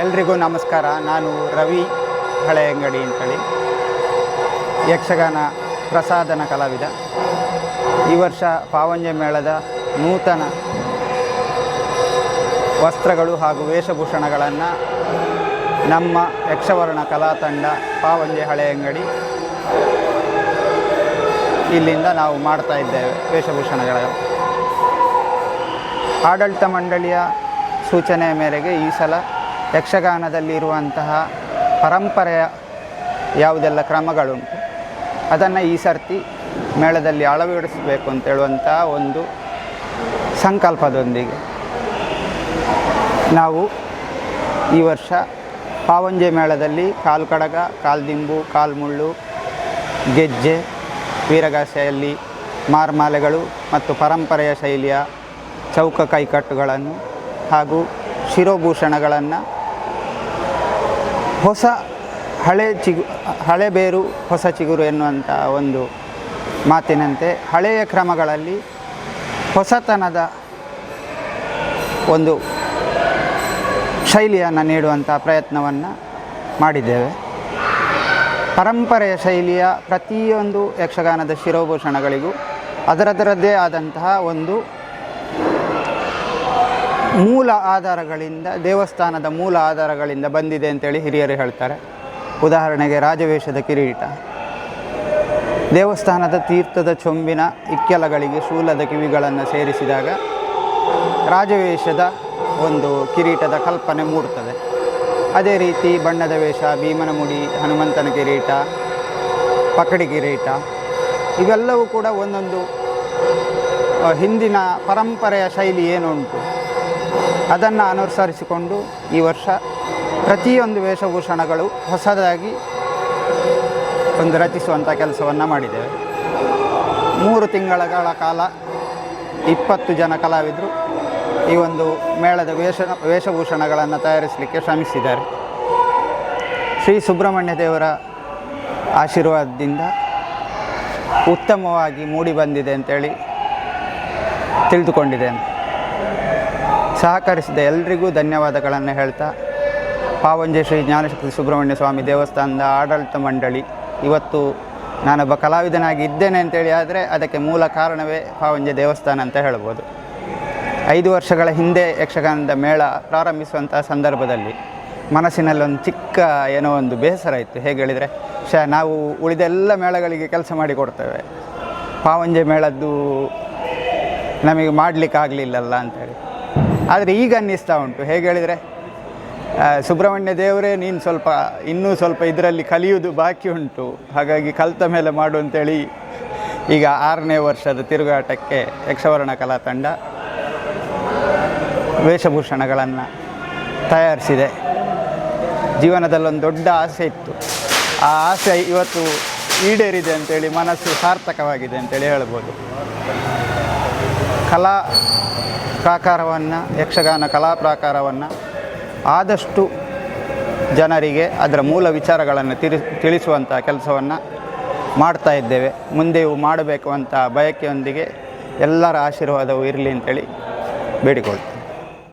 ಎಲ್ರಿಗೂ ನಮಸ್ಕಾರ. ನಾನು ರವಿ ಹಳೆಯಂಗಡಿ ಅಂತೇಳಿ. ಯಕ್ಷಗಾನ ಪ್ರಸಾದನ ಕಲಾವಿದ. ಈ ವರ್ಷ ಪಾವಂಜ ಮೇಳದ ನೂತನ ವಸ್ತ್ರಗಳು ಹಾಗೂ ವೇಷಭೂಷಣಗಳನ್ನು ನಮ್ಮ ಯಕ್ಷವರ್ಣ ಕಲಾ ತಂಡ ಪಾವಂಜೆ ಹಳೆಯಂಗಡಿ ಇಲ್ಲಿಂದ ನಾವು ಮಾಡ್ತಾ ಇದ್ದೇವೆ ವೇಷಭೂಷಣಗಳ. ಆಡಳಿತ ಮಂಡಳಿಯ ಸೂಚನೆಯ ಮೇರೆಗೆ ಈ ಸಲ ಯಕ್ಷಗಾನದಲ್ಲಿರುವಂತಹ ಪರಂಪರೆಯ ಯಾವುದೆಲ್ಲ ಕ್ರಮಗಳುಂಟು, ಅದನ್ನು ಈ ಸರ್ತಿ ಮೇಳದಲ್ಲಿ ಅಳವಡಿಸಬೇಕು ಅಂತ ಹೇಳುವಂತಹ ಒಂದು ಸಂಕಲ್ಪದೊಂದಿಗೆ ನಾವು ಈ ವರ್ಷ ಪಾವಂಜೆ ಮೇಳದಲ್ಲಿ ಕಾಲು ಕಡಗ ಕಾಲ್ದಿಂಬು, ಕಾಲ್ಮುಳ್ಳು, ಗೆಜ್ಜೆ, ವೀರಗಾಸೆಯಲ್ಲಿ ಮಾರ್ಮಾಲೆಗಳು ಮತ್ತು ಪರಂಪರೆಯ ಶೈಲಿಯ ಚೌಕ ಕೈಕಟ್ಟುಗಳನ್ನು ಹಾಗೂ ಶಿರೋಭೂಷಣಗಳನ್ನು ಹೊಸ ಹಳೆ ಚಿಗು, ಹಳೆ ಬೇರು, ಹೊಸ ಚಿಗುರು ಎನ್ನುವಂಥ ಒಂದು ಮಾತಿನಂತೆ ಹಳೆಯ ಕ್ರಮಗಳಲ್ಲಿ ಹೊಸತನದ ಒಂದು ಶೈಲಿಯನ್ನು ನೀಡುವಂಥ ಪ್ರಯತ್ನವನ್ನು ಮಾಡಿದ್ದೇವೆ. ಪರಂಪರೆಯ ಶೈಲಿಯ ಪ್ರತಿಯೊಂದು ಯಕ್ಷಗಾನದ ಶಿರೋಭೂಷಣಗಳಿಗೂ ಅದರದರದ್ದೇ ಆದಂತಹ ಒಂದು ಮೂಲ ಆಧಾರಗಳಿಂದ, ದೇವಸ್ಥಾನದ ಮೂಲ ಆಧಾರಗಳಿಂದ ಬಂದಿದೆ ಅಂತೇಳಿ ಹಿರಿಯರು ಹೇಳ್ತಾರೆ. ಉದಾಹರಣೆಗೆ ರಾಜವೇಷದ ಕಿರೀಟ. ದೇವಸ್ಥಾನದ ತೀರ್ಥದ ಚೊಂಬಿನ ಇಕ್ಕೆಲಗಳಿಗೆ ಶೂಲದ ಕಿವಿಗಳನ್ನು ಸೇರಿಸಿದಾಗ ರಾಜವೇಷದ ಒಂದು ಕಿರೀಟದ ಕಲ್ಪನೆ ಮೂಡುತ್ತದೆ. ಅದೇ ರೀತಿ ಬಣ್ಣದ ವೇಷ, ಭೀಮನ ಮುಡಿ, ಹನುಮಂತನ ಕಿರೀಟ, ಪಕಡಿ ಕಿರೀಟ, ಇವೆಲ್ಲವೂ ಕೂಡ ಒಂದೊಂದು ಹಿಂದಿನ ಪರಂಪರೆಯ ಶೈಲಿ ಏನುಂಟು? ಅದನ್ನು ಅನುಸರಿಸಿಕೊಂಡು ಈ ವರ್ಷ ಪ್ರತಿಯೊಂದು ವೇಷಭೂಷಣಗಳು ಹೊಸದಾಗಿ ಒಂದು ರಚಿಸುವಂಥ ಕೆಲಸವನ್ನು ಮಾಡಿದ್ದೇವೆ. ಮೂರು ತಿಂಗಳ ಕಾಲ ಇಪ್ಪತ್ತು ಜನ ಕಲಾವಿದರು ಈ ಒಂದು ಮೇಳದ ವೇಷ ವೇಷಭೂಷಣಗಳನ್ನು ತಯಾರಿಸಲಿಕ್ಕೆ ಶ್ರಮಿಸಿದ್ದಾರೆ. ಶ್ರೀ ಸುಬ್ರಹ್ಮಣ್ಯ ದೇವರ ಆಶೀರ್ವಾದದಿಂದ ಉತ್ತಮವಾಗಿ ಮೂಡಿ ಬಂದಿದೆ ಅಂತೇಳಿ ತಿಳಿದುಕೊಂಡಿದ್ದೇನೆ. ಸಹಕರಿಸಿದ ಎಲ್ರಿಗೂ ಧನ್ಯವಾದಗಳನ್ನು ಹೇಳ್ತಾ, ಪಾವಂಜೆ ಶ್ರೀ ಜ್ಞಾನಶಕ್ತಿ ಸುಬ್ರಹ್ಮಣ್ಯ ಸ್ವಾಮಿ ದೇವಸ್ಥಾನದ ಆಡಳಿತ ಮಂಡಳಿ. ಇವತ್ತು ನಾನೊಬ್ಬ ಕಲಾವಿದನಾಗಿ ಇದ್ದೇನೆ ಅಂತೇಳಿ ಆದರೆ ಅದಕ್ಕೆ ಮೂಲ ಕಾರಣವೇ ಪಾವಂಜೆ ದೇವಸ್ಥಾನ ಅಂತ ಹೇಳ್ಬೋದು. ಐದು ವರ್ಷಗಳ ಹಿಂದೆ ಯಕ್ಷಗಾನದ ಮೇಳ ಪ್ರಾರಂಭಿಸುವಂಥ ಸಂದರ್ಭದಲ್ಲಿ ಮನಸ್ಸಿನಲ್ಲೊಂದು ಚಿಕ್ಕ ಏನೋ ಒಂದು ಬೇಸರ ಇತ್ತು. ಹೇಗೆ ಹೇಳಿದರೆ, ಶ, ನಾವು ಉಳಿದ ಎಲ್ಲ ಮೇಳಗಳಿಗೆ ಕೆಲಸ ಮಾಡಿ ಕೊಡ್ತೇವೆ. ಪಾವಂಜೆ ಮೇಳದ್ದು ನಮಗೆ ಮಾಡಲಿಕ್ಕಾಗಲಿಲ್ಲಲ್ಲ ಅಂತೇಳಿ ಆದರೆ ಈಗ ಅನ್ನಿಸ್ತಾ ಉಂಟು. ಹೇಗೆ ಹೇಳಿದರೆ ಸುಬ್ರಹ್ಮಣ್ಯ ದೇವರೇ, ನೀನು ಸ್ವಲ್ಪ, ಇನ್ನೂ ಸ್ವಲ್ಪ ಇದರಲ್ಲಿ ಕಲಿಯುವುದು ಬಾಕಿ ಉಂಟು. ಹಾಗಾಗಿ ಕಲಿತ ಮೇಲೆ ಮಾಡು ಅಂತೇಳಿ ಈಗ ಆರನೇ ವರ್ಷದ ತಿರುಗಾಟಕ್ಕೆ ಯಕ್ಷವರ್ಣ ಕಲಾ ತಂಡ ವೇಷಭೂಷಣಗಳನ್ನು ತಯಾರಿಸಿದೆ. ಜೀವನದಲ್ಲೊಂದು ದೊಡ್ಡ ಆಸೆ ಇತ್ತು. ಆ ಆಸೆ ಇವತ್ತು ಈಡೇರಿದೆ ಅಂತೇಳಿ, ಮನಸ್ಸು ಸಾರ್ಥಕವಾಗಿದೆ ಅಂತೇಳಿ ಹೇಳ್ಬೋದು. ಕಲಾ ಪ್ರಾಕಾರವನ್ನು ಯಕ್ಷಗಾನ ಕಲಾ ಪ್ರಾಕಾರವನ್ನು ಆದಷ್ಟು ಜನರಿಗೆ ಅದರ ಮೂಲ ವಿಚಾರಗಳನ್ನು ತಿಳಿ ತಿಳಿಸುವಂಥ ಕೆಲಸವನ್ನು ಮಾಡ್ತಾ ಇದ್ದೇವೆ. ಮುಂದೆಯೂ ಮಾಡಬೇಕು ಅಂತ ಬಯಕೆಯೊಂದಿಗೆ ಎಲ್ಲರ ಆಶೀರ್ವಾದವು ಇರಲಿ ಅಂತೇಳಿ ಬೇಡಿಕೊಳ್ಳಿ